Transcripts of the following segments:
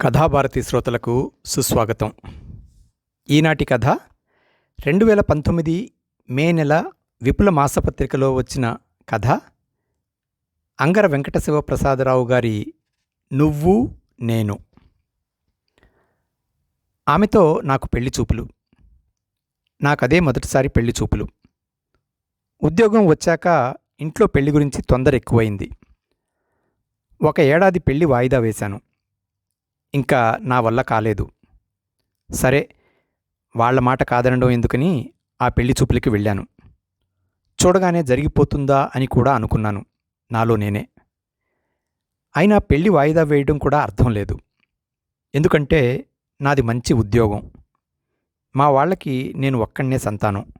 కథాభారతి శ్రోతలకు సుస్వాగతం. ఈనాటి కథ రెండు వేల పంతొమ్మిది మే నెల విపుల మాసపత్రికలో వచ్చిన కథ అంగర వెంకట శివప్రసాదరావు గారి నువ్వు నేను. ఆమెతో నాకు పెళ్ళి చూపులు. నాకదే మొదటిసారి పెళ్ళి చూపులు. ఉద్యోగం వచ్చాక ఇంట్లో పెళ్ళి గురించి తొందర ఎక్కువైంది. ఒక ఏడాది పెళ్ళి వాయిదా వేశాను. ఇంకా నా వల్ల కాలేదు. సరే వాళ్ళ మాట కాదనడం ఎందుకని ఆ పెళ్ళి చూపులకి వెళ్ళాను. చూడగానే జరిగిపోతుందా అని కూడా అనుకున్నాను. నాలో నేనే. అయినా పెళ్ళి వాయిదా వేయడం కూడా అర్థం లేదు. ఎందుకంటే నాది మంచి ఉద్యోగం. మా వాళ్ళకి నేను ఒక్కడనే సంతానం.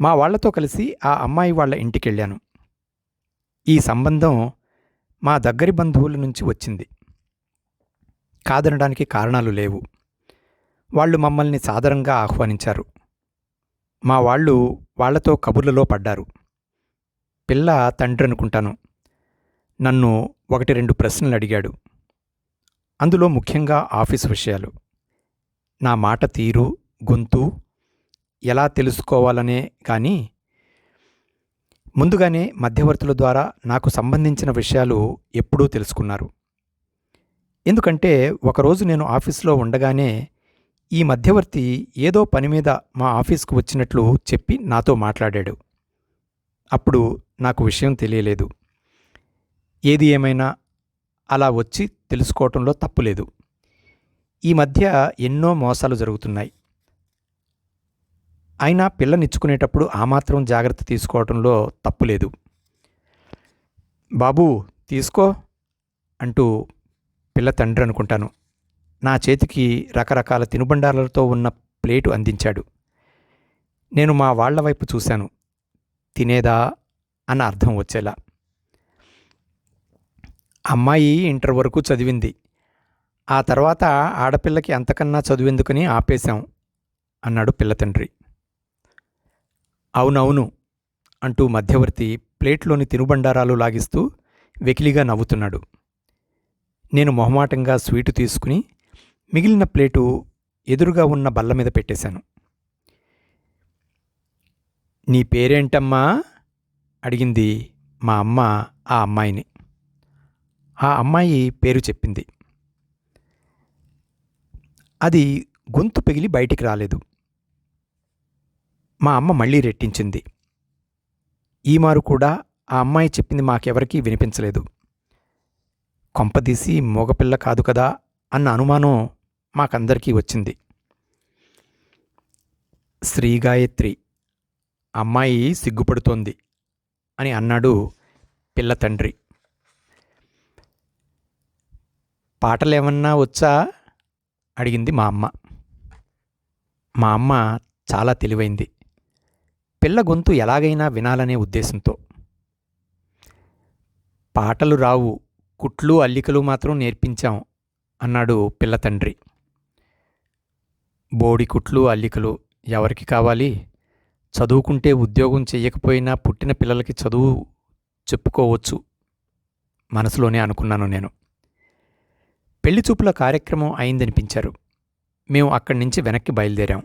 మా వాళ్ళతో కలిసి ఆ అమ్మాయి వాళ్ళ ఇంటికెళ్ళాను. ఈ సంబంధం మా దగ్గరి బంధువుల నుంచి వచ్చింది. కాదనడానికి కారణాలు లేవు. వాళ్ళు మమ్మల్ని సాదరంగా ఆహ్వానించారు. మా వాళ్ళు వాళ్ళతో కబుర్లలో పడ్డారు. పిల్ల తండ్రి అనుకుంటాను. నన్ను ఒకటి రెండు ప్రశ్నలు అడిగాడు. అందులో ముఖ్యంగా ఆఫీస్ విషయాలు. నా మాట తీరు గొంతు ఎలా తెలుసుకోవాలనే కానీ ముందుగానే మధ్యవర్తుల ద్వారా నాకు సంబంధించిన విషయాలు ఎప్పుడూ తెలుసుకున్నారు. ఎందుకంటే ఒకరోజు నేను ఆఫీస్లో ఉండగానే ఈ మధ్యవర్తి ఏదో పని మీద మా ఆఫీస్కు వచ్చినట్లు చెప్పి నాతో మాట్లాడాడు. అప్పుడు నాకు విషయం తెలియలేదు. ఏది ఏమైనా అలా వచ్చి తెలుసుకోవటంలో తప్పులేదు. ఈ మధ్య ఎన్నో మోసాలు జరుగుతున్నాయి. అయినా పిల్లనిచ్చుకునేటప్పుడు ఆ మాత్రం జాగ్రత్త తీసుకోవటంలో తప్పులేదు. బాబూ తీసుకో అంటూ పిల్ల తండ్రి అనుకుంటాను. నా చేతికి రకరకాల తినుబండారాలతో ఉన్న ప్లేటు అందించాడు. నేను మా వాళ్ళ వైపు చూశాను. తినేదా? అన్న అర్థం వచ్చేలా. అమ్మాయి ఇంటర్ వరకు చదివింది. ఆ తర్వాత ఆడపిల్లకి అంతకన్నా చదివేందుకని ఆపేశాం అన్నాడు పిల్ల తండ్రి. అవునవును అంటూ మధ్యవర్తి ప్లేట్లోని తినుబండారాలు లాగిస్తూ వెకిలిగా నవ్వుతున్నాడు. నేను మొహమాటంగా స్వీటు తీసుకుని మిగిలిన ప్లేటు ఎదురుగా ఉన్న బల్ల మీద పెట్టేశాను. నీ పేరేంటమ్మా? అడిగింది మా అమ్మ ఆ అమ్మాయిని. ఆ అమ్మాయి పేరు చెప్పింది. అది గొంతు పెగిలి బయటికి రాలేదు. మా అమ్మ మళ్ళీ రెట్టించింది. ఈమారు కూడా ఆ అమ్మాయి చెప్పింది మాకెవరికీ వినిపించలేదు. కొంపదీసి మగపిల్ల కాదు కదా అన్న అనుమానం మాకందరికీ వచ్చింది. శ్రీగాయత్రి అమ్మాయి సిగ్గుపడుతోంది అని అన్నాడు పిల్ల తండ్రి. పాటలేమన్నా వచ్చా? అడిగింది మా అమ్మ. మా అమ్మ చాలా తెలివైంది. పిల్ల గొంతు ఎలాగైనా వినాలనే ఉద్దేశంతో. పాటలు రావు కుట్లు అల్లికలు మాత్రం నేర్పించాం అన్నాడు పిల్ల తండ్రి. బోడి కుట్లు అల్లికలు ఎవరికి కావాలి? చదువుకుంటే ఉద్యోగం చెయ్యకపోయినా పుట్టిన పిల్లలకి చదువు చెప్పుకోవచ్చు మనసులోనే అనుకున్నాను నేను. పెళ్ళి చూపుల కార్యక్రమం అయిందనిపించారు. మేము అక్కడి నుంచి వెనక్కి బయలుదేరాం.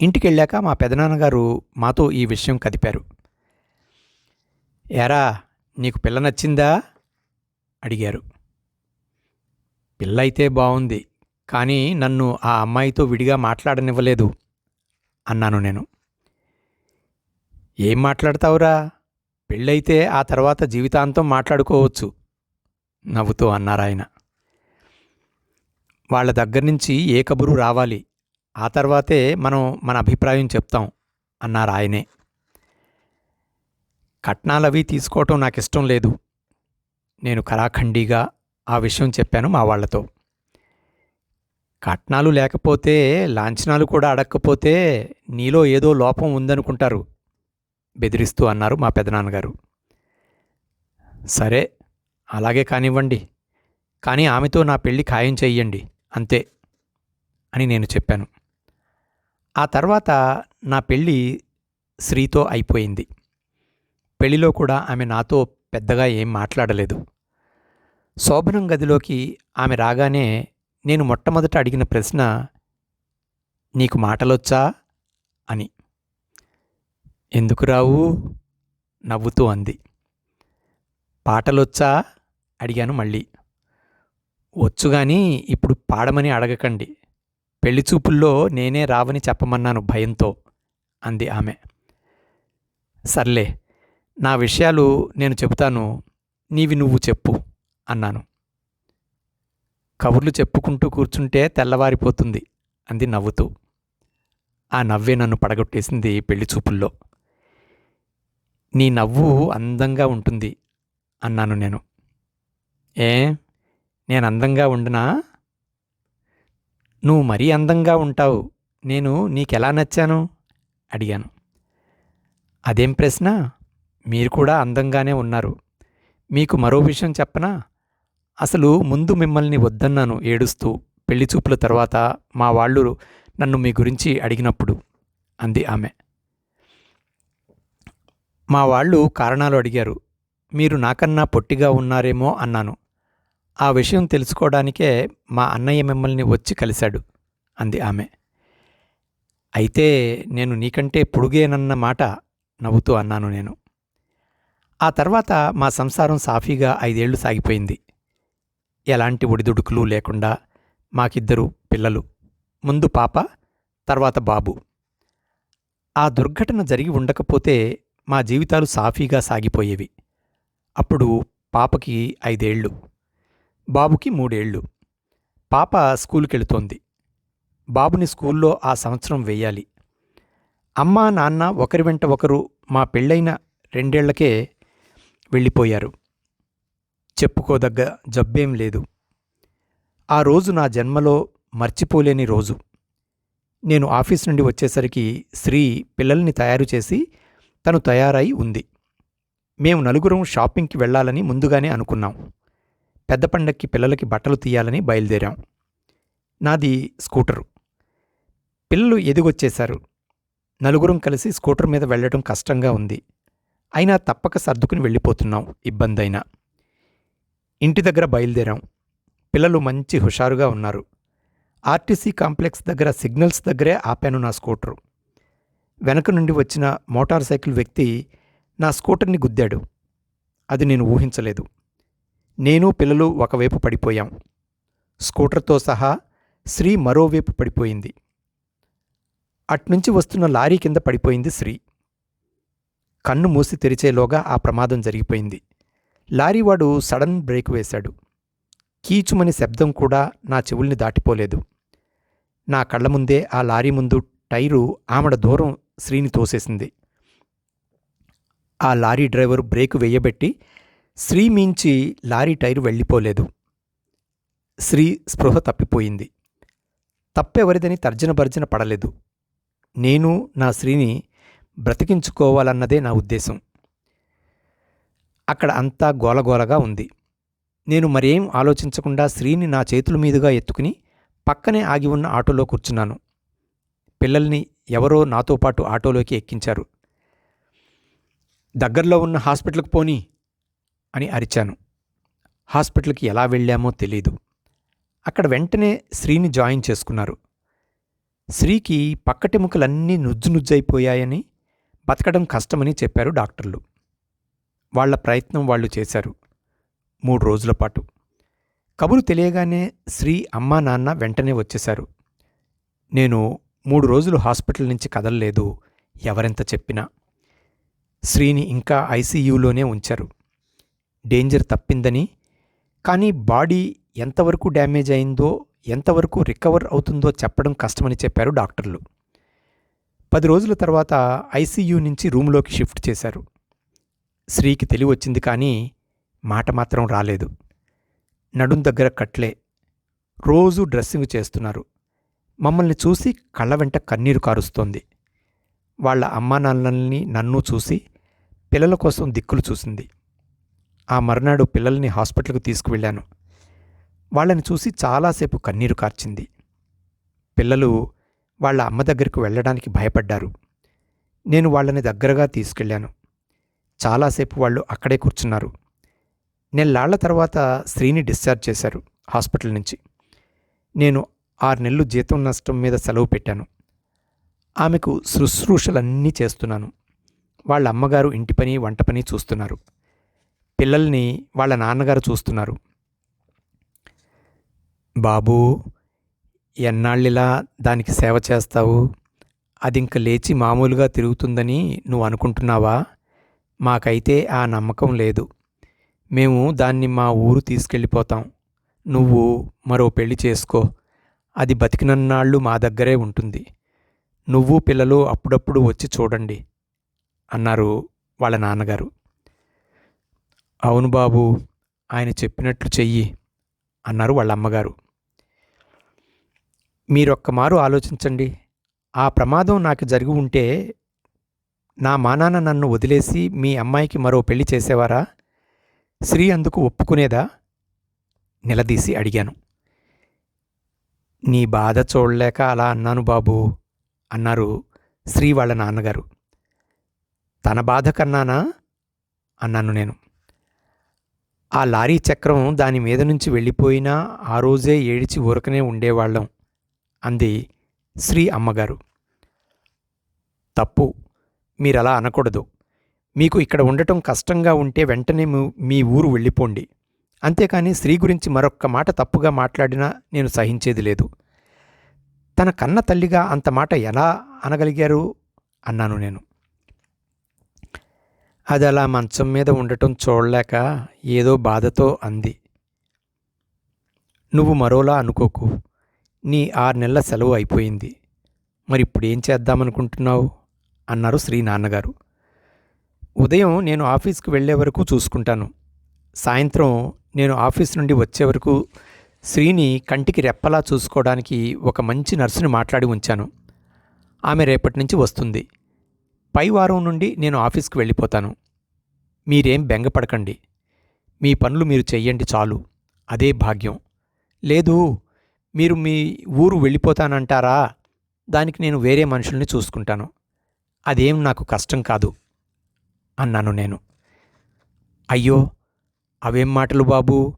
ఇంటికెళ్ళాక మా పెదనాన్నగారు మాతో ఈ విషయం కదిపారు. ఎరా నీకు పిల్ల నచ్చిందా? అడిగారు. పిల్ల బాగుంది కానీ నన్ను ఆ అమ్మాయితో విడిగా మాట్లాడనివ్వలేదు అన్నాను నేను. ఏం మాట్లాడతావురా? పెళ్ళైతే ఆ తర్వాత జీవితాంతం మాట్లాడుకోవచ్చు నవ్వుతూ అన్నారాయన వాళ్ళ దగ్గర నుంచి ఏ కబురు రావాలి ఆ తర్వాతే మనం మన అభిప్రాయం చెప్తాం అన్నారు ఆయనే. కట్నాలవి తీసుకోవటం నాకు ఇష్టం లేదు నేను కళాఖండిగా ఆ విషయం చెప్పాను మా వాళ్ళతో కట్నాలు లేకపోతే లాంఛనాలు కూడా అడక్కపోతే నీలో ఏదో లోపం ఉందనుకుంటారు బెదిరిస్తూ అన్నారు మా పెదనాన్నగారు. సరే అలాగే కానివ్వండి కానీ ఆమెతో నా పెళ్ళి ఖాయం చెయ్యండి అంతే అని నేను చెప్పాను. ఆ తర్వాత నా పెళ్ళి శ్రీతో అయిపోయింది. పెళ్ళిలో కూడా ఆమె నాతో పెద్దగా ఏం మాట్లాడలేదు. శోభనం గదిలోకి ఆమె రాగానే నేను మొట్టమొదట అడిగిన ప్రశ్న నీకు మాటలొచ్చా? అని. ఎందుకు రావు? నవ్వుతూ అంది. పాటలొచ్చా? అడిగాను మళ్ళీ. వచ్చు కానీ ఇప్పుడు పాడమని అడగకండి. పెళ్ళి చూపుల్లో నేనే రావని చెప్పమన్నాను భయంతో అంది ఆమె. సర్లే నా విషయాలు నేను చెబుతాను నీవి నువ్వు చెప్పు. అన్నాను. కబుర్లు చెప్పుకుంటూ కూర్చుంటే తెల్లవారిపోతుంది అంది నవ్వుతూ. ఆ నవ్వే నన్ను పడగొట్టేసింది పెళ్ళి చూపుల్లో. నీ నవ్వు అందంగా ఉంటుంది అన్నాను నేను. ఏ? నేను అందంగా ఉండనా? నువ్వు మరీ అందంగా ఉంటావు. నేను నీకెలా నచ్చాను? అడిగాను. అదేం ప్రశ్న? మీరు కూడా అందంగానే ఉన్నారు. మీకు మరో విషయం చెప్పనా? అసలు ముందు మిమ్మల్ని వద్దన్నాను ఏడుస్తూ పెళ్ళి చూపుల తర్వాత మా వాళ్ళు నన్ను మీ గురించి అడిగినప్పుడు అంది ఆమె. మా వాళ్ళు కారణాలు అడిగారు. మీరు నాకన్నా పొట్టిగా ఉన్నారేమో అన్నాను. ఆ విషయం తెలుసుకోవడానికే మా అన్నయ్య మిమ్మల్ని వచ్చి కలిశాడు అంది ఆమె. అయితే నేను నీకంటే పొడుగేనన్న మాట నవ్వుతూ అన్నాను నేను. ఆ తర్వాత మా సంసారం సాఫీగా ఐదేళ్ళు సాగిపోయింది. ఎలాంటి ఒడిదుడుకులు లేకుండా మాకిద్దరు పిల్లలు. ముందు పాప తర్వాత బాబు. ఆ దుర్ఘటన జరిగి ఉండకపోతే మా జీవితాలు సాఫీగా సాగిపోయేవి. అప్పుడు పాపకి ఐదేళ్ళు బాబుకి మూడేళ్ళు. పాప స్కూల్కి వెళుతోంది బాబుని స్కూల్లో ఆ సంవత్సరం వెయ్యాలి అమ్మ నాన్న ఒకరి వెంట ఒకరు మా పెళ్ళైన రెండేళ్ళకే వెళ్ళిపోయారు. చెప్పుకోదగ్గ జబ్బేం లేదు. ఆ రోజు నా జన్మలో మర్చిపోలేని రోజు. నేను ఆఫీస్ నుండి వచ్చేసరికి శ్రీ పిల్లల్ని తయారు చేసి తను తయారై ఉంది. మేము నలుగురం షాపింగ్కి వెళ్ళాలని ముందుగానే అనుకున్నాం. పెద్ద పండక్కి పిల్లలకి బట్టలు తీయాలని బయలుదేరాం. నాది స్కూటరు. పిల్లలు ఎదిగొచ్చేశారు. నలుగురం కలిసి స్కూటర్ మీద వెళ్ళడం కష్టంగా ఉంది. అయినా తప్పక సర్దుకుని వెళ్ళిపోతున్నాం. ఇబ్బందైనా. ఇంటి దగ్గర బయలుదేరాం. పిల్లలు మంచి హుషారుగా ఉన్నారు. ఆర్టీసీ కాంప్లెక్స్ దగ్గర సిగ్నల్స్ దగ్గరే ఆపాను నా స్కూటరు. వెనక నుండి వచ్చిన మోటార్ సైకిల్ వ్యక్తి నా స్కూటర్ని గుద్దాడు. అది నేను ఊహించలేదు. నేను పిల్లలు ఒకవైపు పడిపోయాం. స్కూటర్తో సహా శ్రీ మరోవైపు పడిపోయింది. అట్నుంచి వస్తున్న లారీ కింద పడిపోయింది శ్రీ. కన్ను మూసి తెరిచేలోగా ఆ ప్రమాదం జరిగిపోయింది. లారీవాడు సడన్ బ్రేక్ వేశాడు. కీచుమని శబ్దం కూడా నా చెవుల్ని దాటిపోలేదు. నా కళ్ళ ముందే ఆ లారీ ముందు టైరు ఆమెడ దూరం శ్రీని తోసేసింది. ఆ లారీ డ్రైవర్ బ్రేక్ వేయబెట్టి శ్రీ మించి లారీ టైరు వెళ్ళిపోలేదు. శ్రీ స్పృహ తప్పిపోయింది. తప్పెవరిదని తర్జన భర్జన పడలేదు. నేను నా శ్రీని బ్రతికించుకోవాలన్నదే నా ఉద్దేశం. అక్కడ అంతా గోలగోలగా ఉంది. నేను మరేం ఆలోచించకుండా శ్రీని నా చేతుల మీదుగా ఎత్తుకుని పక్కనే ఆగి ఉన్న ఆటోలో కూర్చున్నాను. పిల్లల్ని ఎవరో నాతో పాటు ఆటోలోకి ఎక్కించారు. దగ్గరలో ఉన్న హాస్పిటల్కి పోని అని అరిచాను. హాస్పిటల్కి ఎలా వెళ్ళామో తెలీదు. అక్కడ వెంటనే శ్రీని జాయిన్ చేసుకున్నారు. శ్రీకి పక్కటెముకలన్నీ నుజ్జు నుజ్జైపోయాయని బతకడం కష్టమని చెప్పారు డాక్టర్లు. వాళ్ళ ప్రయత్నం వాళ్ళు చేశారు మూడు రోజుల పాటు. కబురు తెలియగానే శ్రీ అమ్మా నాన్న వెంటనే వచ్చేశారు. నేను మూడు రోజులు హాస్పిటల్ నుంచి కదలలేదు ఎవరెంత చెప్పినా. శ్రీని ఇంకా ఐసీయూలోనే ఉంచారు. డేంజర్ తప్పిందని కానీ బాడీ ఎంతవరకు డ్యామేజ్ అయిందో ఎంతవరకు రికవర్ అవుతుందో చెప్పడం కష్టమని చెప్పారు డాక్టర్లు. పది రోజుల తర్వాత ఐసీయూ నుంచి రూమ్లోకి షిఫ్ట్ చేశారు. శ్రీకి తెలివి వచ్చింది కానీ మాట మాత్రం రాలేదు. నడుం దగ్గర కట్లే రోజూ డ్రెస్సింగ్ చేస్తున్నారు. మమ్మల్ని చూసి కళ్ళ వెంట కన్నీరు కారుస్తోంది. వాళ్ళ అమ్మానాన్నల్ని నన్ను చూసి పిల్లల కోసం దిక్కులు చూసింది. ఆ మర్నాడు పిల్లల్ని హాస్పిటల్కు తీసుకువెళ్ళాను. వాళ్ళని చూసి చాలాసేపు కన్నీరు కార్చింది. పిల్లలు వాళ్ళ అమ్మ దగ్గరకు వెళ్ళడానికి భయపడ్డారు. నేను వాళ్ళని దగ్గరగా తీసుకెళ్ళాను. చాలాసేపు వాళ్ళు అక్కడే కూర్చున్నారు. నెల్లాళ్ళ తర్వాత శ్రీని డిశ్చార్జ్ చేశారు హాస్పిటల్ నుంచి. నేను ఆరు నెలలు జీతం నష్టం మీద సెలవు పెట్టాను. ఆమెకు శుశ్రూషలన్నీ చేస్తున్నాను. వాళ్ళ అమ్మగారు ఇంటి పని వంట పని చూస్తున్నారు. పిల్లల్ని వాళ్ళ నాన్నగారు చూస్తున్నారు. బాబూ ఎన్నాళ్ళిలా దానికి సేవ చేస్తావు? అది ఇంక లేచి మామూలుగా తిరుగుతుందని నువ్వు అనుకుంటున్నావా? మాకైతే ఆ నమ్మకం లేదు. మేము దాన్ని మా ఊరు తీసుకెళ్ళిపోతాం. నువ్వు మరో పెళ్ళి చేసుకో. అది బతికినన్నాళ్ళు మా దగ్గరే ఉంటుంది. నువ్వు పిల్లలు అప్పుడప్పుడు వచ్చి చూడండి అన్నారు వాళ్ళ నాన్నగారు. అవును బాబు ఆయన చెప్పినట్లు చెయ్యి అన్నారు వాళ్ళ అమ్మగారు మీరొక్క ఆలోచించండి. ఆ ప్రమాదం నాకు జరిగి ఉంటే నా మానాన నన్ను వదిలేసి మీ అమ్మాయికి మరో పెళ్ళి చేసేవారా? శ్రీ అందుకు ఒప్పుకునేదా? నిలదీసి అడిగాను. నీ బాధ చూడలేక అలా అన్నాను బాబు అన్నారు శ్రీ వాళ్ళ నాన్నగారు. తన బాధ కన్నానా? అన్నాను నేను. ఆ లారీ చక్రం దాని మీద నుంచి వెళ్ళిపోయినా ఆ రోజే ఏడిచి ఊరకనే ఉండేవాళ్ళం అంది శ్రీ అమ్మగారు. తప్పు. మీరలా అనకూడదు. మీకు ఇక్కడ ఉండటం కష్టంగా ఉంటే వెంటనే మీ ఊరు వెళ్ళిపోండి. అంతేకాని స్త్రీ గురించి మరొక్క మాట తప్పుగా మాట్లాడినా నేను సహించేది లేదు. తన కన్న తల్లిగా అంత మాట ఎలా అనగలిగారు? అన్నాను నేను. అది అలా మంచం మీద ఉండటం చూడలేక ఏదో బాధతో అంది. నువ్వు మరోలా అనుకోకు. నీ ఆరు నెలల సెలవు అయిపోయింది. మరి ఇప్పుడు ఏం చేద్దామనుకుంటున్నావు? అన్నారు శ్రీ నాన్నగారు. ఉదయం నేను ఆఫీస్కి వెళ్ళే వరకు చూసుకుంటాను. సాయంత్రం నేను ఆఫీస్ నుండి వచ్చే వరకు శ్రీని కంటికి రెప్పలా చూసుకోవడానికి ఒక మంచి నర్సుని మాట్లాడి ఉంచాను. ఆమె రేపటి నుంచి వస్తుంది. పై వారం నుండి నేను ఆఫీస్కి వెళ్ళిపోతాను. మీరేం బెంగపడకండి. మీ పనులు మీరు చెయ్యండి చాలు. అదే భాగ్యం. లేదు మీరు మీ ఊరు వెళ్ళిపోతానంటారా? దానికి నేను వేరే మనుషుల్ని చూసుకుంటాను. అదేం నాకు కష్టం కాదు అన్నాను నేను. అయ్యో అవేం మాటలు బాబూ?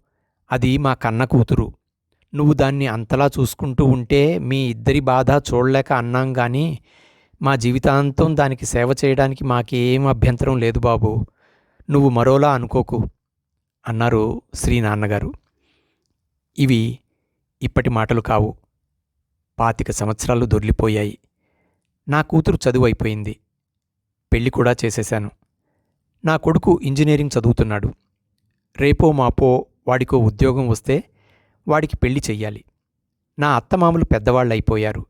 అది మా కన్న కూతురు. నువ్వు దాన్ని అంతలా చూసుకుంటూ ఉంటే మీ ఇద్దరి బాధ చూడలేక అన్నాం కానీ మా జీవితాంతం దానికి సేవ చేయడానికి మాకేం అభ్యంతరం లేదు బాబు. నువ్వు మరోలా అనుకోకు అన్నారు శ్రీ నాన్నగారు. ఇవి ఇప్పటి మాటలు కావు. పాతిక సంవత్సరాలు దొర్లిపోయాయి నా కూతురు చదువు అయిపోయింది పెళ్ళి కూడా చేసేశాను. నా కొడుకు ఇంజనీరింగ్ చదువుతున్నాడు. రేపో మాపో వాడికో ఉద్యోగం వస్తే వాడికి పెళ్ళి చెయ్యాలి. నా అత్తమామలు పెద్దవాళ్ళు అయిపోయారు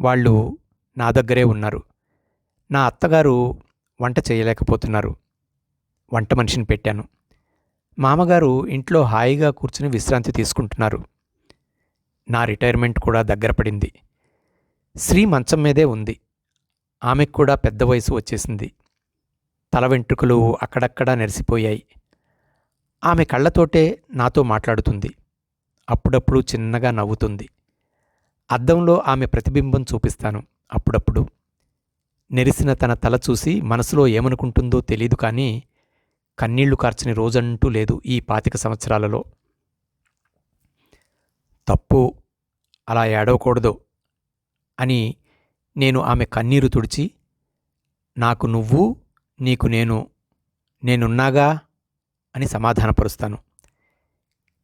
వాళ్ళు నా దగ్గరే ఉన్నారు. నా అత్తగారు వంట చేయలేకపోతున్నారు. వంట మనిషిని పెట్టాను. మామగారు ఇంట్లో హాయిగా కూర్చుని విశ్రాంతి తీసుకుంటున్నారు. నా రిటైర్మెంట్ కూడా దగ్గర పడింది. శ్రీ మంచం మీదే ఉంది. ఆమెకు కూడా పెద్ద వయసు వచ్చేసింది. తల వెంట్రుకలు అక్కడక్కడా నెరిసిపోయాయి. ఆమె కళ్ళతోటే నాతో మాట్లాడుతుంది. అప్పుడప్పుడు చిన్నగా నవ్వుతుంది. అద్దంలో ఆమె ప్రతిబింబం చూపిస్తాను అప్పుడప్పుడు. నెరిసిన తన తల చూసి మనసులో ఏమనుకుంటుందో తెలీదు కానీ కన్నీళ్ళు కార్చని రోజంటూ లేదు ఈ పాతిక సంవత్సరాలలో. తప్పు. అలా ఏడవకూడదు. అని నేను ఆమె కన్నీరు తుడిచి నాకు నువ్వు నీకు నేను నేనున్నాగా? అని సమాధానపరుస్తాను.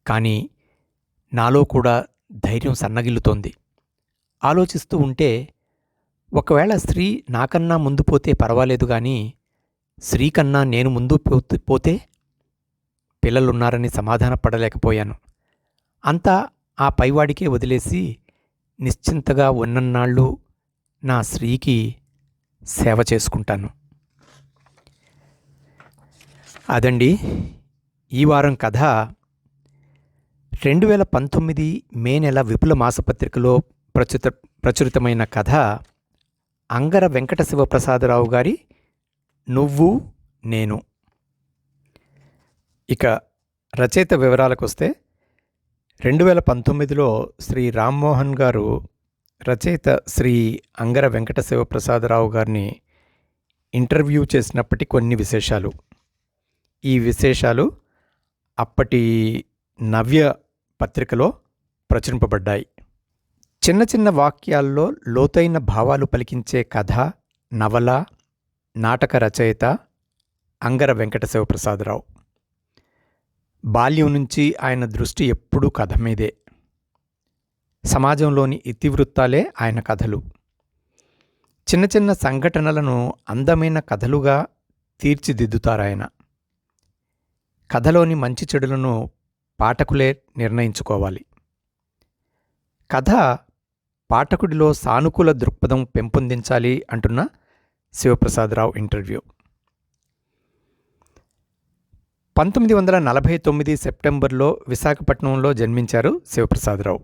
కానీ నాలో కూడా ధైర్యం సన్నగిల్లుతోంది. ఆలోచిస్తూ ఉంటే ఒకవేళ స్త్రీ నాకన్నా ముందు పోతే పర్వాలేదు కానీ స్త్రీ కన్నా నేను ముందు పోతే పిల్లలున్నారని సమాధానపడలేకపోయాను. అంతా ఆ పైవాడికే వదిలేసి నిశ్చింతగా ఉన్నన్నాళ్ళు నా స్త్రీకి సేవ చేసుకుంటాను. అదండి ఈ వారం కథ. రెండు వేల పంతొమ్మిది మే నెల విపుల మాసపత్రికలో ప్రచుత ప్రచురితమైన కథ అంగర వెంకట శివప్రసాదరావు గారి నువ్వు నేను. ఇక రచయిత వివరాలకు వస్తే రెండు వేల పంతొమ్మిదిలో శ్రీ రామ్మోహన్ గారు రచయిత శ్రీ అంగర వెంకట శివప్రసాదరావు గారిని ఇంటర్వ్యూ చేసినప్పటి కొన్ని విశేషాలు. ఈ విశేషాలు అప్పటి నవ్య పత్రికలో ప్రచురింపబడ్డాయి. చిన్న చిన్న వాక్యాల్లో లోతైన భావాలు పలికించే కథ నవల నాటక రచయిత అంగర వెంకట శివప్రసాదరావు బాల్యం నుంచి ఆయన దృష్టి ఎప్పుడూ కథ మీదే. సమాజంలోని ఇతివృత్తాలే ఆయన కథలు. చిన్న చిన్న సంఘటనలను అందమైన కథలుగా తీర్చిదిద్దుతారాయన కథలోని మంచి చెడులను పాఠకులే నిర్ణయించుకోవాలి. కథ పాఠకుడిలో సానుకూల దృక్పథం పెంపొందించాలి అంటున్న శివప్రసాదరావు ఇంటర్వ్యూ. పంతొమ్మిది వందల నలభై తొమ్మిది సెప్టెంబర్లో విశాఖపట్నంలో జన్మించారు శివప్రసాదరావు.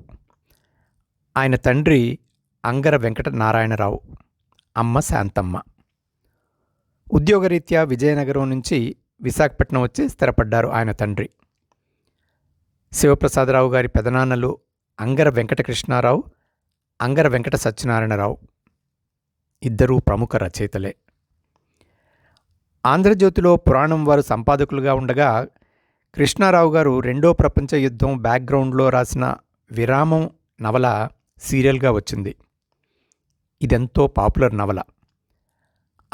ఆయన తండ్రి అంగర వెంకట నారాయణరావు అమ్మ శాంతమ్మ. ఉద్యోగరీత్యా విజయనగరం నుంచి విశాఖపట్నం వచ్చి స్థిరపడ్డారు ఆయన తండ్రి. శివప్రసాదరావు గారి పెదనాన్నలు అంగర వెంకటకృష్ణారావు అంగర వెంకట సత్యనారాయణరావు. ఇద్దరూ ప్రముఖ రచయితలే. ఆంధ్రజ్యోతిలో పురాణం వారు సంపాదకులుగా ఉండగా కృష్ణారావు గారు రెండో ప్రపంచ యుద్ధం బ్యాక్గ్రౌండ్లో రాసిన విరామం నవల సీరియల్గా వచ్చింది. ఇదెంతో పాపులర్ నవల.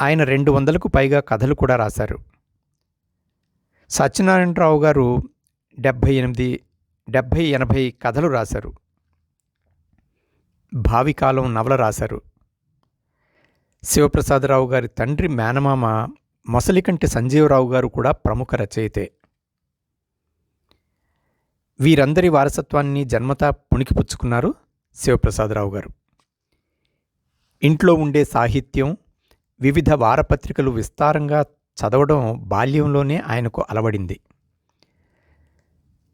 ఆయన రెండు వందలకు పైగా కథలు కూడా రాశారు. సత్యనారాయణరావు గారు డెబ్భై ఎనిమిది డెబ్భై ఎనభై కథలు రాశారు. భావికాలం నవల రాశారు. శివప్రసాదరావు గారి తండ్రి మేనమామ మొసలికంటి సంజీవరావు గారు కూడా ప్రముఖ రచయితే. వీరందరి వారసత్వాన్ని జన్మతా పుణికిపుచ్చుకున్నారు శివప్రసాదరావు గారు. ఇంట్లో ఉండే సాహిత్యం వివిధ వారపత్రికలు విస్తారంగా చదవడం బాల్యంలోనే ఆయనకు అలవడింది.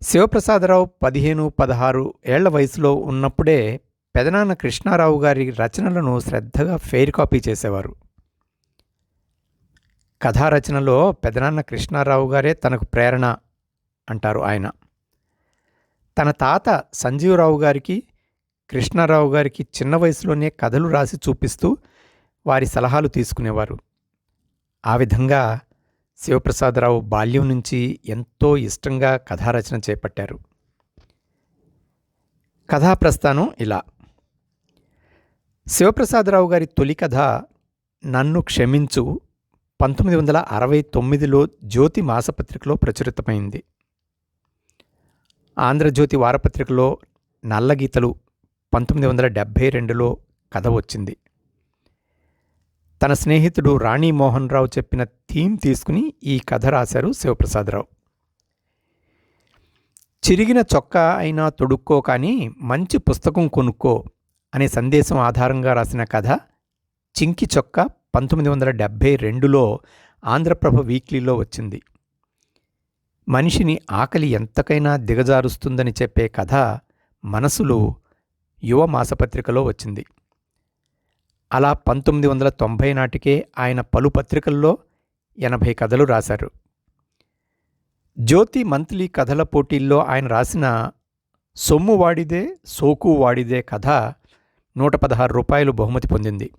శివప్రసాదరావు పదిహేను పదహారు ఏళ్ళ వయసులో ఉన్నప్పుడే పెదనాన్న కృష్ణారావు గారి రచనలను శ్రద్ధగా ఫెయిర్ కాపీ చేసేవారు. కథారచనలో పెదనాన్న కృష్ణారావు గారే తనకు ప్రేరణ అంటారు ఆయన. తన తాత సంజీవరావు గారికి కృష్ణారావు గారికి చిన్న వయసులోనే కథలు రాసి చూపిస్తూ వారి సలహాలు తీసుకునేవారు. ఆ విధంగా శివప్రసాదరావు బాల్యం నుంచి ఎంతో ఇష్టంగా కథారచన చేపట్టారు. కథాప్రస్థానం ఇలా. శివప్రసాదరావు గారి తొలి కథ నన్ను క్షమించు పంతొమ్మిది వందల అరవై తొమ్మిదిలో జ్యోతి మాసపత్రికలో ప్రచురితమైంది. ఆంధ్రజ్యోతి వారపత్రికలో నల్లగీతలు పంతొమ్మిది వందల డెబ్భై రెండులో కథ వచ్చింది. తన స్నేహితుడు రాణి మోహన్ రావు చెప్పిన థీమ్ తీసుకుని ఈ కథ రాశారు శివప్రసాదరావు. చిరిగిన చొక్కా అయినా తొడుక్కో కానీ మంచి పుస్తకం కొనుక్కో అనే సందేశం ఆధారంగా రాసిన కథ చింకి చొక్క పంతొమ్మిది వందల డెబ్భై రెండులో ఆంధ్రప్రభ వీక్లీలో వచ్చింది. మనిషిని ఆకలి ఎంతకైనా దిగజారుస్తుందని చెప్పే కథ మనసులు యువ మాసపత్రికలో వచ్చింది. అలా పంతొమ్మిది వందల తొంభై నాటికే ఆయన పలు పత్రికల్లో ఎనభై కథలు రాశారు. జ్యోతి మంత్లీ కథల పోటీల్లో ఆయన రాసిన సొమ్ము వాడిదే సోకు వాడిదే కథ నూట పదహారు రూపాయలు బహుమతి పొందింది.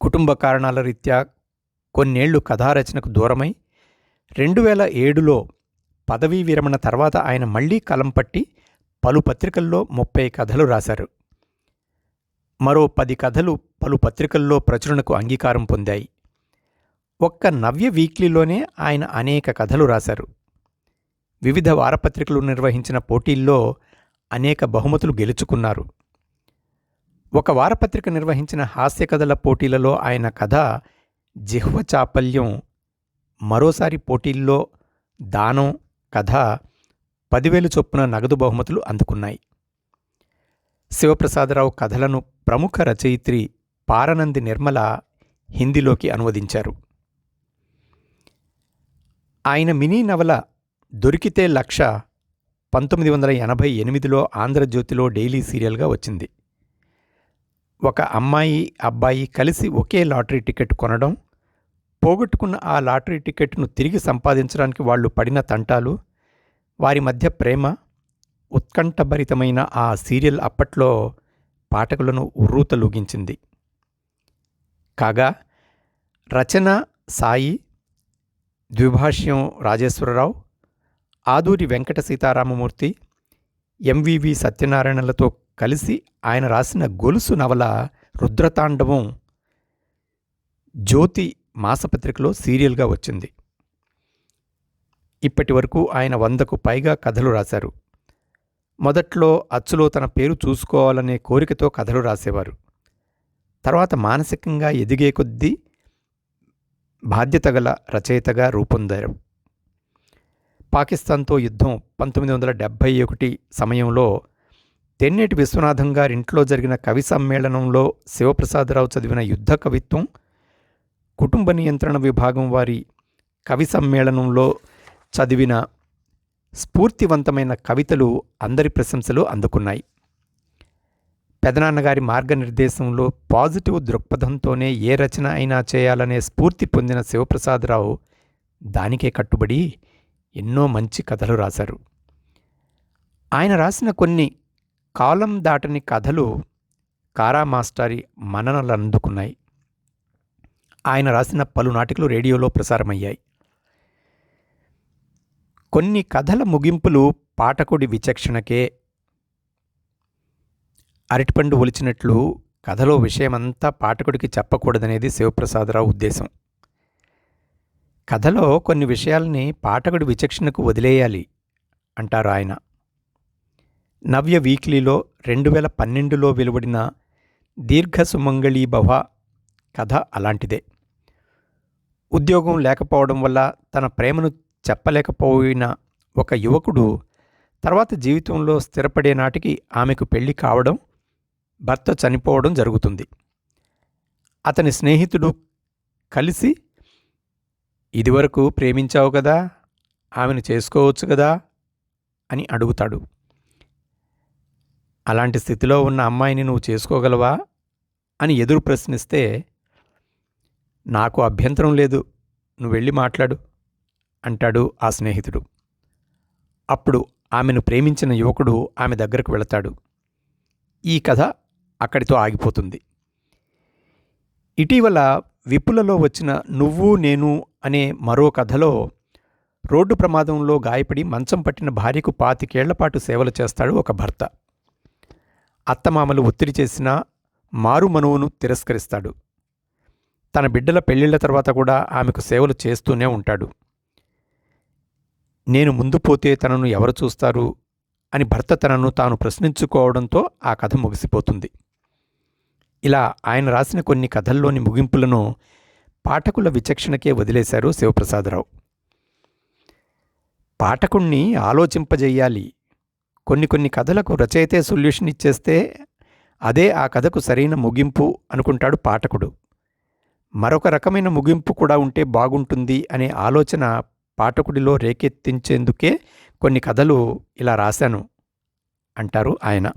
కుటుంబ కారణాల రీత్యా కొన్నేళ్ళు కథారచనకు దూరమై రెండు వేల ఏడులో పదవీ విరమణ తర్వాత ఆయన మళ్ళీ కలం పట్టి పలు పత్రికల్లో ముప్పై కథలు రాశారు. మరో పది కథలు పలు పత్రికల్లో ప్రచురణకు అంగీకారం పొందాయి. ఒక్క నవ్య వీక్లీలోనే ఆయన అనేక కథలు రాశారు. వివిధ వారపత్రికలు నిర్వహించిన పోటీల్లో అనేక బహుమతులు గెలుచుకున్నారు. ఒక వారపత్రిక నిర్వహించిన హాస్య కథల పోటీలలో ఆయన కథ జిహ్వ చాపల్యం మరోసారి పోటీల్లో దానం కథ పదివేలు చొప్పున నగదు బహుమతులు అందుకున్నాయి. శివప్రసాదరావు కథలను ప్రముఖ రచయిత్రి పారనంది నిర్మల హిందీలోకి అనువదించారు. ఆయన మినీ నవల దొరికితే లక్ష పంతొమ్మిది వందల ఎనభై ఎనిమిదిలో ఆంధ్రజ్యోతిలో డైలీ సీరియల్గా వచ్చింది. ఒక అమ్మాయి అబ్బాయి కలిసి ఒకే లాటరీ టికెట్ కొనడం పోగొట్టుకున్న ఆ లాటరీ టికెట్ను తిరిగి సంపాదించడానికి వాళ్ళు పడిన తంటాలు వారి మధ్య ప్రేమ ఉత్కంఠభరితమైన ఆ సీరియల్ అప్పట్లో పాఠకులను ఉర్రూతలూగించింది. కాగా రచన సాయి ద్విభాష్యం రాజేశ్వరరావు ఆదూరి వెంకట సీతారామమూర్తి ఎంవివి సత్యనారాయణలతో కలిసి ఆయన రాసిన గొలుసు నవల రుద్రతాండవం జ్యోతి మాసపత్రికలో సీరియల్గా వచ్చింది. ఇప్పటి వరకు ఆయన వందకు పైగా కథలు రాశారు. మొదట్లో అచ్చులో తన పేరు చూసుకోవాలనే కోరికతో కథలు రాసేవారు. తర్వాత మానసికంగా ఎదిగే కొద్దీ బాధ్యత గల రచయితగా రూపొందారు. పాకిస్తాన్తో యుద్ధం పంతొమ్మిది వందల డెబ్భై ఒకటి సమయంలో తెన్నేటి విశ్వనాథం గారింట్లో జరిగిన కవి సమ్మేళనంలో శివప్రసాదరావు చదివిన యుద్ధ కవిత్వం కుటుంబ నియంత్రణ విభాగం వారి కవి సమ్మేళనంలో చదివిన స్ఫూర్తివంతమైన కవితలు అందరి ప్రశంసలు అందుకున్నాయి. పెదనాన్నగారి మార్గనిర్దేశంలో పాజిటివ్ దృక్పథంతోనే ఏ రచన అయినా చేయాలనే స్ఫూర్తి పొందిన శివప్రసాదరావు దానికే కట్టుబడి ఎన్నో మంచి కథలు రాశారు. ఆయన రాసిన కొన్ని కాలం దాటని కథలు కారా మాస్టారి అందుకున్నాయి ఆయన రాసిన పలు నాటికలు రేడియోలో ప్రసారమయ్యాయి. కొన్ని కథల ముగింపులు పాఠకుడి విచక్షణకే అరటిపండు ఒలిచినట్లు కథలో విషయమంతా పాఠకుడికి చెప్పకూడదనేది శివప్రసాదరావు ఉద్దేశం. కథలో కొన్ని విషయాల్ని పాఠకుడి విచక్షణకు వదిలేయాలి అంటారు ఆయన నవ్య వీక్లీలో రెండు వేల పన్నెండులో వెలువడిన దీర్ఘ సుమంగళీ భవ కథ అలాంటిదే. ఉద్యోగం లేకపోవడం వల్ల తన ప్రేమను చెప్పలేకపోయిన ఒక యువకుడు తర్వాత జీవితంలో స్థిరపడే నాటికి ఆమెకు పెళ్ళి కావడం భర్త చనిపోవడం జరుగుతుంది. అతని స్నేహితుడు కలిసి ఇదివరకు ప్రేమించావు కదా ఆమెను చేసుకోవచ్చు కదా అని అడుగుతాడు. అలాంటి స్థితిలో ఉన్న అమ్మాయిని నువ్వు చేసుకోగలవా? అని ఎదురు ప్రశ్నిస్తే నాకు అభ్యంతరం లేదు. నువ్వు వెళ్ళి మాట్లాడు అంటాడు ఆ స్నేహితుడు. అప్పుడు ఆమెను ప్రేమించిన యువకుడు ఆమె దగ్గరకు వెళతాడు. ఈ కథ అక్కడితో ఆగిపోతుంది. ఇటీవల విపులలో వచ్చిన నువ్వు నేను అనే మరో కథలో రోడ్డు ప్రమాదంలో గాయపడి మంచం పట్టిన భార్యకు పాతికేళ్ళపాటు సేవలు చేస్తాడు ఒక భర్త. అత్తమామలు ఒత్తిడి చేసినా మారు మనువును తిరస్కరిస్తాడు. తన బిడ్డల పెళ్ళిళ్ళ తర్వాత కూడా ఆమెకు సేవలు చేస్తూనే ఉంటాడు. నేను ముందు పోతే తనను ఎవరు చూస్తారు? అని భర్త తనను తాను ప్రశ్నించుకోవడంతో ఆ కథ ముగిసిపోతుంది. ఇలా ఆయన రాసిన కొన్ని కథల్లోని ముగింపులను పాఠకుల విచక్షణకే వదిలేశారు శివప్రసాదరావు. పాఠకుణ్ణి ఆలోచింపజేయాలి కొన్ని కొన్ని కథలకు రచయితే సొల్యూషన్ ఇచ్చేస్తే అదే ఆ కథకు సరైన ముగింపు అనుకుంటాడు పాఠకుడు. మరొక రకమైన ముగింపు కూడా ఉంటే బాగుంటుంది అనే ఆలోచన పాఠకుడిలో రేకెత్తించేందుకే కొన్ని కథలు ఇలా రాశాను అంటారు ఆయన.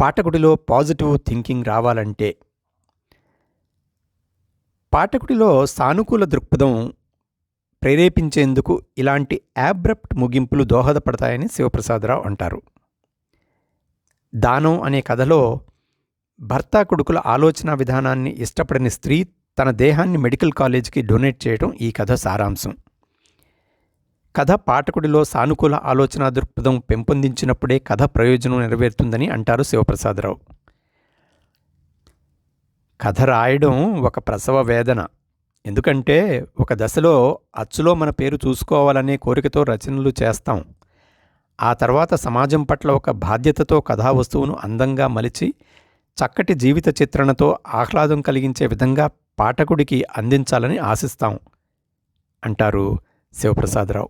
పాఠకుడిలో పాజిటివ్ థింకింగ్ రావాలంటే పాఠకుడిలో సానుకూల దృక్పథం ప్రేరేపించేందుకు ఇలాంటి యాబ్రప్ట్ ముగింపులు దోహదపడతాయని శివప్రసాదరావు అంటారు. దానం అనే కథలో భర్త కొడుకుల ఆలోచన విధానాన్ని ఇష్టపడని స్త్రీ తన దేహాన్ని మెడికల్ కాలేజీకి డొనేట్ చేయడం ఈ కథ సారాంశం. కథ పాఠకుడిలో సానుకూల ఆలోచన దృక్పథం పెంపొందించినప్పుడే కథ ప్రయోజనం నెరవేరుతుందని అంటారు శివప్రసాదరావు. కథ రాయడం ఒక ప్రసవ వేదన. ఎందుకంటే ఒక దశలో అచ్చులో మన పేరు చూసుకోవాలనే కోరికతో రచనలు చేస్తాం. ఆ తర్వాత సమాజం పట్ల ఒక బాధ్యతతో కథా వస్తువును అందంగా మలిచి చక్కటి జీవిత చిత్రణతో ఆహ్లాదం కలిగించే విధంగా పాఠకుడికి అందించాలని ఆశిస్తాం అంటారు శివప్రసాదరావు.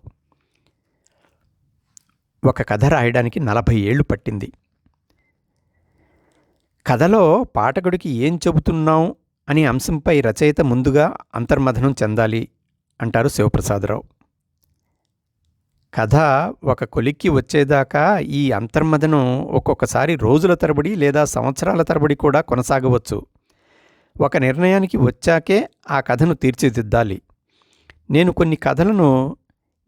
ఒక కథ రాయడానికి నలభై ఏళ్ళు పట్టింది. కథలో పాఠకుడికి ఏం చెబుతున్నాం అనే అంశంపై రచయిత ముందుగా అంతర్మథనం చెందాలి అంటారు శివప్రసాదరావు. కథ ఒక కొలిక్కి వచ్చేదాకా ఈ అంతర్మథనం ఒక్కొక్కసారి రోజుల తరబడి లేదా సంవత్సరాల తరబడి కూడా కొనసాగవచ్చు. ఒక నిర్ణయానికి వచ్చాకే ఆ కథను తీర్చిదిద్దాలి. నేను కొన్ని కథలను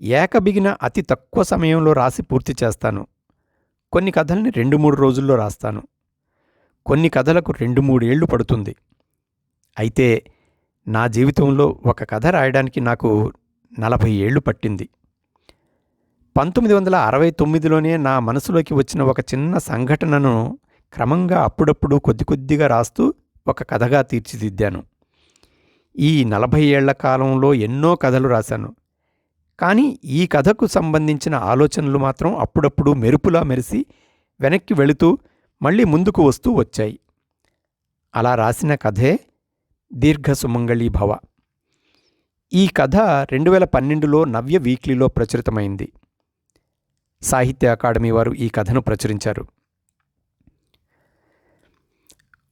ఏకబిగిన అతి తక్కువ సమయంలో రాసి పూర్తి చేస్తాను. కొన్ని కథల్ని రెండు మూడు రోజుల్లో రాస్తాను. కొన్ని కథలకు రెండు మూడేళ్ళు పడుతుంది. అయితే నా జీవితంలో ఒక కథ రాయడానికి నాకు నలభై ఏళ్ళు పట్టింది. పంతొమ్మిది వందల అరవై తొమ్మిదిలోనే నా మనసులోకి వచ్చిన ఒక చిన్న సంఘటనను క్రమంగా అప్పుడప్పుడు కొద్ది కొద్దిగా రాస్తూ ఒక కథగా తీర్చిదిద్దాను. ఈ నలభై ఏళ్ళ కాలంలో ఎన్నో కథలు రాశాను. కానీ ఈ కథకు సంబంధించిన ఆలోచనలు మాత్రం అప్పుడప్పుడు మెరుపులా మెరిసి వెనక్కి వెళుతూ మళ్ళీ ముందుకు వస్తూ వచ్చాయి. అలా రాసిన కథే దీర్ఘ సుమంగళీ భవ. ఈ కథ రెండు వేల పన్నెండులో నవ్య వీక్లీలో ప్రచురితమైంది. సాహిత్య అకాడమీ వారు ఈ కథను ప్రచురించారు.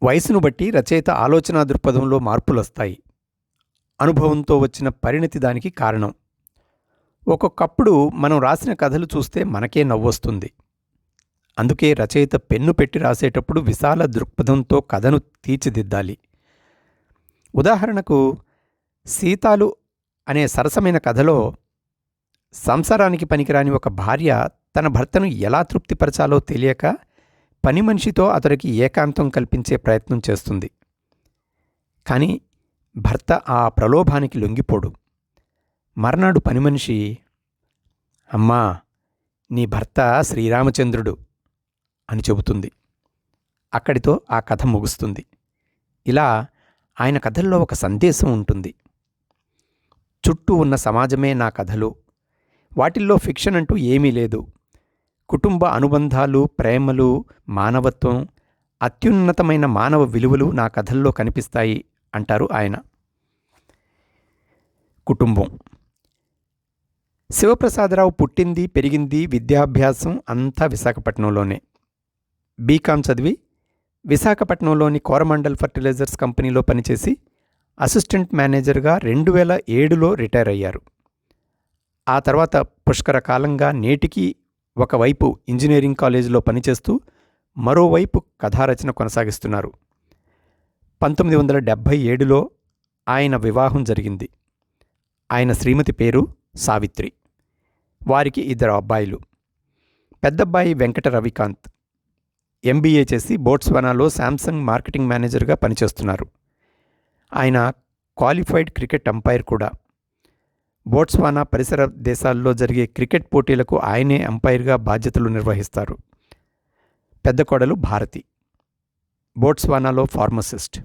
వయసును బట్టి రచయిత ఆలోచనా దృక్పథంలో మార్పులు వస్తాయి అనుభవంతో వచ్చిన పరిణతి దానికి కారణం. ఒక్కొక్కప్పుడు మనం రాసిన కథలు చూస్తే మనకే నవ్వొస్తుంది. అందుకే రచయిత పెన్ను పెట్టి రాసేటప్పుడు విశాల దృక్పథంతో కథను తీర్చిదిద్దాలి. ఉదాహరణకు సీతాలు అనే సరసమైన కథలో సంసారానికి పనికిరాని ఒక భార్య తన భర్తను ఎలా తృప్తిపరచాలో తెలియక పని మనిషితో అతడికి ఏకాంతం కల్పించే ప్రయత్నం చేస్తుంది. కానీ భర్త ఆ ప్రలోభానికి లొంగిపోడు. మర్నాడు పని మనిషి అమ్మా నీ భర్త శ్రీరామచంద్రుడు అని చెబుతుంది. అక్కడితో ఆ కథ ముగుస్తుంది. ఇలా ఆయన కథల్లో ఒక సందేశం ఉంటుంది. చుట్టూ ఉన్న సమాజమే నా కథలు. వాటిల్లో ఫిక్షన్ అంటూ ఏమీ లేదు. కుటుంబ అనుబంధాలు ప్రేమలు మానవత్వం అత్యున్నతమైన మానవ విలువలు నా కథల్లో కనిపిస్తాయి అంటారు ఆయన. కుటుంబం. శివప్రసాదరావు పుట్టింది పెరిగింది విద్యాభ్యాసం అంతా విశాఖపట్నంలోనే. బీకాం చదివి విశాఖపట్నంలోని కోరమండల్ ఫర్టిలైజర్స్ కంపెనీలో పనిచేసి అసిస్టెంట్ మేనేజర్గా రెండు వేల ఏడులో రిటైర్ అయ్యారు. ఆ తర్వాత పుష్కర కాలంగా నేటికి ఒకవైపు ఇంజనీరింగ్ కాలేజీలో పనిచేస్తూ మరోవైపు కథారచన కొనసాగిస్తున్నారు. పంతొమ్మిది వందల డెబ్భై ఏడులో ఆయన వివాహం జరిగింది. ఆయన శ్రీమతి పేరు సావిత్రి. వారికి ఇద్దరు అబ్బాయిలు. పెద్దబ్బాయి వెంకట రవికాంత్ ఎంబీఏ చేసి బోట్స్వానాలో శాంసంగ్ మార్కెటింగ్ మేనేజర్గా పనిచేస్తున్నారు. ఆయన క్వాలిఫైడ్ క్రికెట్ అంపైర్ కూడా. బోట్స్వానా పరిసర దేశాల్లో జరిగే క్రికెట్ పోటీలకు ఆయనే అంపైర్గా బాధ్యతలు నిర్వహిస్తారు. పెద్ద కోడలు భారతి. బోట్స్వానాలో ఫార్మసిస్ట్.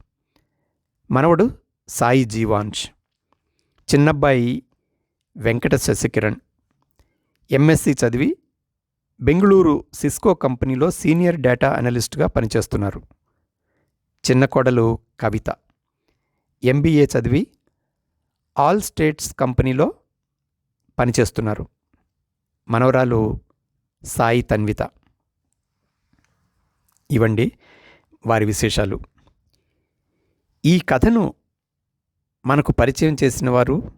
మనవడు సాయి జీవాన్ష్ చిన్నబ్బాయి వెంకట శశికిరణ్. ఎంఎస్సి చదివి బెంగళూరు సిస్కో కంపెనీలో సీనియర్ డేటా అనలిస్ట్గా పనిచేస్తున్నారు. చిన్న కోడలు కవిత. ఎంబీఏ చదివి ఆల్ స్టేట్స్ కంపెనీలో పనిచేస్తున్నారు. మనవరాలు సాయి తన్విత. ఇవండి వారి విశేషాలు. ఈ కథను మనకు పరిచయం చేసిన వారు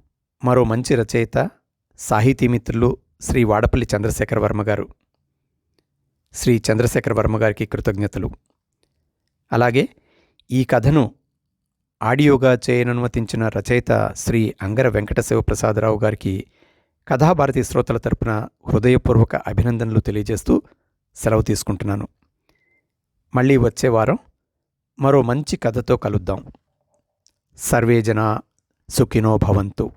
మరో మంచి రచయిత సాహితీ మిత్రులు శ్రీ వాడపల్లి చంద్రశేఖర వర్మ గారు. శ్రీ చంద్రశేఖర వర్మ గారికి కృతజ్ఞతలు. అలాగే ఈ కథను ఆడియోగా చేయననుమతించిన రచయిత శ్రీ అంగర వెంకట శివప్రసాదరావు గారికి కథాభారతి శ్రోతల తరపున హృదయపూర్వక అభినందనలు తెలియజేస్తూ సెలవు తీసుకుంటున్నాను. మళ్ళీ వచ్చే వారం మరో మంచి కథతో కలుద్దాం. సర్వేజన సుఖినో భవంతు.